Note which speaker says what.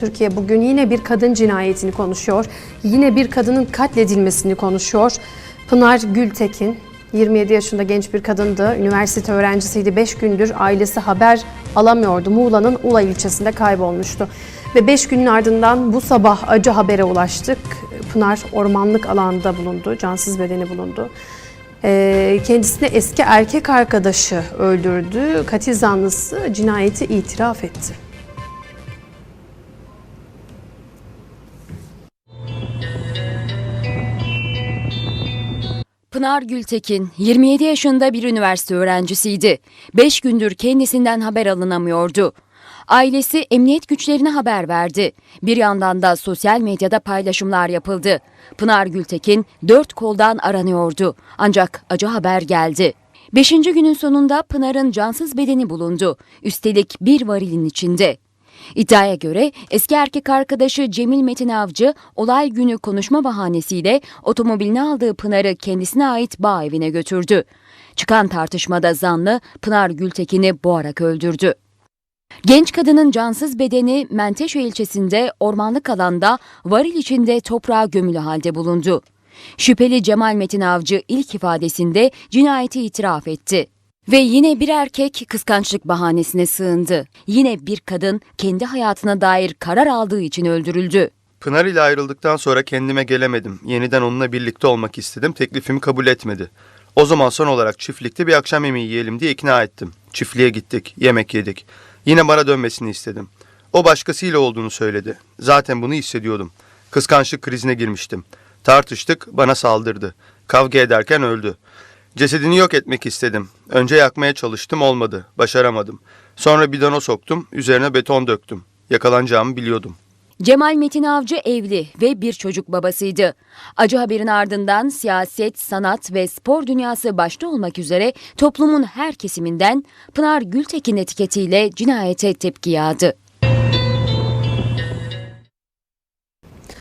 Speaker 1: Türkiye bugün yine bir kadın cinayetini konuşuyor. Yine bir kadının katledilmesini konuşuyor. Pınar Gültekin 27 yaşında genç bir kadındı. Üniversite öğrencisiydi. 5 gündür ailesi haber alamıyordu. Muğla'nın Ula ilçesinde kaybolmuştu. Ve 5 günün ardından bu sabah acı habere ulaştık. Pınar ormanlık alanda bulundu. Cansız bedeni bulundu. Ee, Kendisini eski erkek arkadaşı öldürdü. Katil zanlısı cinayeti itiraf etti.
Speaker 2: Pınar Gültekin 27 yaşında bir üniversite öğrencisiydi. 5 gündür kendisinden haber alınamıyordu. Ailesi emniyet güçlerine haber verdi. Bir yandan da sosyal medyada paylaşımlar yapıldı. Pınar Gültekin dört koldan aranıyordu. Ancak acı haber geldi. Beşinci günün sonunda Pınar'ın cansız bedeni bulundu. Üstelik bir varilin içinde. İddiaya göre eski erkek arkadaşı Cemil Metin Avcı olay günü konuşma bahanesiyle otomobilini aldığı Pınar'ı kendisine ait bağ evine götürdü. Çıkan tartışmada zanlı Pınar Gültekin'i boğarak öldürdü. Genç kadının cansız bedeni Menteşe ilçesinde ormanlık alanda varil içinde toprağa gömülü halde bulundu. Şüpheli Cemal Metin Avcı ilk ifadesinde cinayeti itiraf etti. Ve yine bir erkek kıskançlık bahanesine sığındı. Yine bir kadın kendi hayatına dair karar aldığı için öldürüldü.
Speaker 3: Pınar ile ayrıldıktan sonra kendime gelemedim. Yeniden onunla birlikte olmak istedim. Teklifimi kabul etmedi. O zaman son olarak çiftlikte bir akşam yemeği yiyelim diye ikna ettim. Çiftliğe gittik, yemek yedik. Yine bana dönmesini istedim. O başkasıyla olduğunu söyledi. Zaten bunu hissediyordum. Kıskançlık krizine girmiştim. Tartıştık, bana saldırdı. Kavga ederken öldü. Cesedini yok etmek istedim. Önce yakmaya çalıştım, olmadı. Başaramadım. Sonra bidona soktum, üzerine beton döktüm. Yakalanacağımı biliyordum.
Speaker 2: Cemal Metin Avcı evli ve bir çocuk babasıydı. Acı haberin ardından siyaset, sanat ve spor dünyası başta olmak üzere toplumun her kesiminden Pınar Gültekin etiketiyle cinayete tepki yağdı.